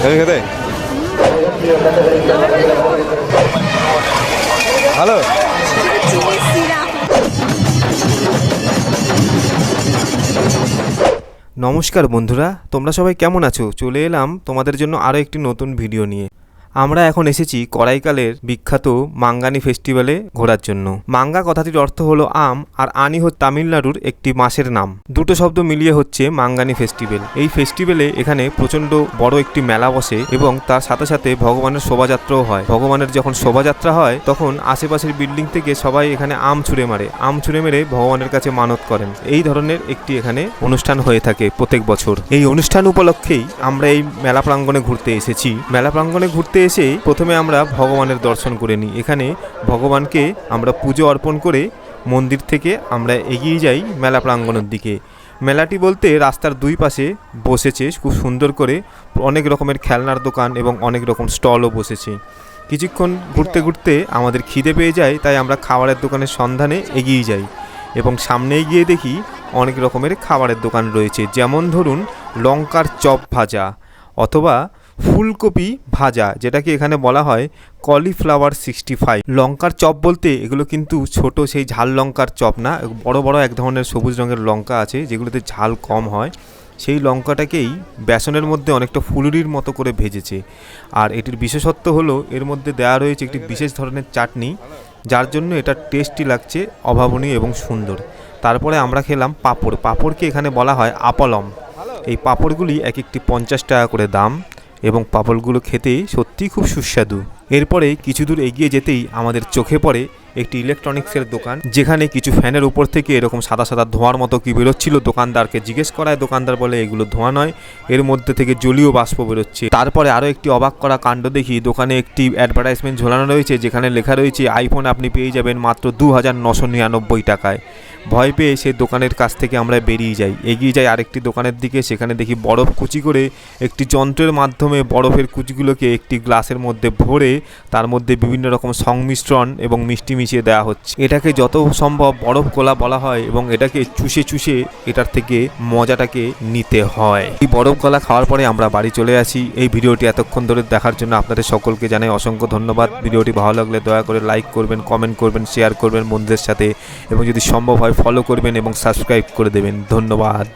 খেতে খেতে। হ্যালো নমস্কার বন্ধুরা, তোমরা সবাই কেমন আছো? চলে এলাম তোমাদের জন্য আরও একটি নতুন ভিডিও নিয়ে। আমরা এখন এসেছি করাইকালের বিখ্যাত মাঙ্গানি ফেস্টিভ্যালে ঘোরার জন্য। মাঙ্গা কথাটির অর্থ হলো আম আর আনি হচ্ছে তামিলনাড়ুর একটি মাসের নাম। দুটো শব্দ মিলিয়ে হচ্ছে মাঙ্গানি ফেস্টিভ্যাল। এই ফেস্টিভ্যালে এখানে প্রচণ্ড বড় একটি মেলা বসে এবং তার সাথে সাথে ভগবানের শোভাযাত্রাও হয়। ভগবানের যখন শোভাযাত্রা হয়, তখন আশেপাশের বিল্ডিং থেকে সবাই এখানে আম ছুঁড়ে মারে। আম ছুঁড়ে মেরে ভগবানের কাছে মানত করেন। এই ধরনের একটি এখানে অনুষ্ঠান হয়ে থাকে প্রত্যেক বছর। এই অনুষ্ঠান উপলক্ষেই আমরা এই মেলা প্রাঙ্গণে ঘুরতে এসেছি। মেলা প্রাঙ্গণে ঘুরতে এসে প্রথমে আমরা ভগবানের দর্শন করে নিই। এখানে ভগবানকে আমরা পুজো অর্পণ করে মন্দির থেকে আমরা এগিয়ে যাই মেলা প্রাঙ্গণের দিকে। মেলাটি বলতে রাস্তার দুই পাশে বসেছে, খুব সুন্দর করে অনেক রকমের খেলনার দোকান এবং অনেক রকম স্টলও বসেছে। কিছুক্ষণ ঘুরতে ঘুরতে আমাদের খিদে পেয়ে যায়, তাই আমরা খাবারের দোকানের সন্ধানে এগিয়ে যাই এবং সামনে গিয়ে দেখি অনেক রকমের খাবারের দোকান রয়েছে। যেমন ধরুন লঙ্কার চপ ভাজা অথবা ফুলকপি ভাজা, যেটাকে এখানে বলা হয় কলিফ্লাওয়ার সিক্সটি ফাইভ। লঙ্কার চপ বলতে এগুলো কিন্তু ছোট সেই ঝাল লঙ্কার চপ না, বড় বড় এক ধরনের সবুজ রঙের লঙ্কা আছে, যেগুলোতে ঝাল কম হয়। সেই লঙ্কাটাকেই বেসনের মধ্যে অনেকটা ফুলুরির মতো করে ভেজেছে। আর এটির বিশেষত্ব হলো, এর মধ্যে দেওয়া রয়েছে একটি বিশেষ ধরনের চাটনি, যার জন্য এটা টেস্টি লাগছে, অভাবনীয় এবং সুন্দর। তারপরে আমরা খেলাম পাঁপড়। পাঁপড়কে এখানে বলা হয় আপলম। এই পাঁপড়গুলি এক একটি পঞ্চাশ টাকা করে দাম। এবং পাপলগুলো খেতে সত্যিই খুব সুস্বাদু। এরপরে কিছু দূর এগিয়ে যেতেই আমাদের চোখে পড়ে একটি ইলেকট্রনিক্সের দোকান, যেখানে কিছু ফ্যানের উপর থেকে এরকম সাদা সাদা ধোঁয়ার মতো কি বেরোচ্ছিল, দোকানদারকে জিজ্ঞেস করায়। দোকানদার বলে, এগুলো ধোঁয়া নয়, এর মধ্যে থেকে জলীয় বাষ্প বেরোচ্ছে। তারপরে আরও একটি অবাক করা কাণ্ড দেখি, দোকানে একটি অ্যাডভার্টাইজমেন্ট ঝোলানো রয়েছে, যেখানে লেখা রয়েছে আইফোন আপনি পেয়ে যাবেন মাত্র দু হাজার নশো নিরানব্বই টাকায়। ভয় পেয়ে সে দোকানের কাছ থেকে আমরা বেরিয়ে যাই। এগিয়ে যাই আরেকটি দোকানের দিকে, সেখানে দেখি বরফ কুচি করে একটি যন্ত্রের মাধ্যমে বরফের কুচিগুলোকে একটি গ্লাসের মধ্যে ভরে, তার মধ্যে বিভিন্ন রকম সংমিশ্রণ এবং মিষ্টি মিশিয়ে দেওয়া হচ্ছে। এটাকে যত সম্ভব বরফ গোলা বলা হয় এবং এটাকে চুষে চুষে এটার থেকে মজাটাকে নিতে হয়। এই বরফ গলা খাওয়ার পরে আমরা বাড়ি চলে আসি। এই ভিডিওটি এতক্ষণ ধরে দেখার জন্য আপনাদের সকলকে জানাই অসংখ্য ধন্যবাদ। ভিডিওটি ভালো লাগলে দয়া করে লাইক করবেন, কমেন্ট করবেন, শেয়ার করবেন বন্ধুদের সাথে। এবং যদি সম্ভব হয় ফলো করবেন এবং সাবস্ক্রাইব করে দেবেন। ধন্যবাদ।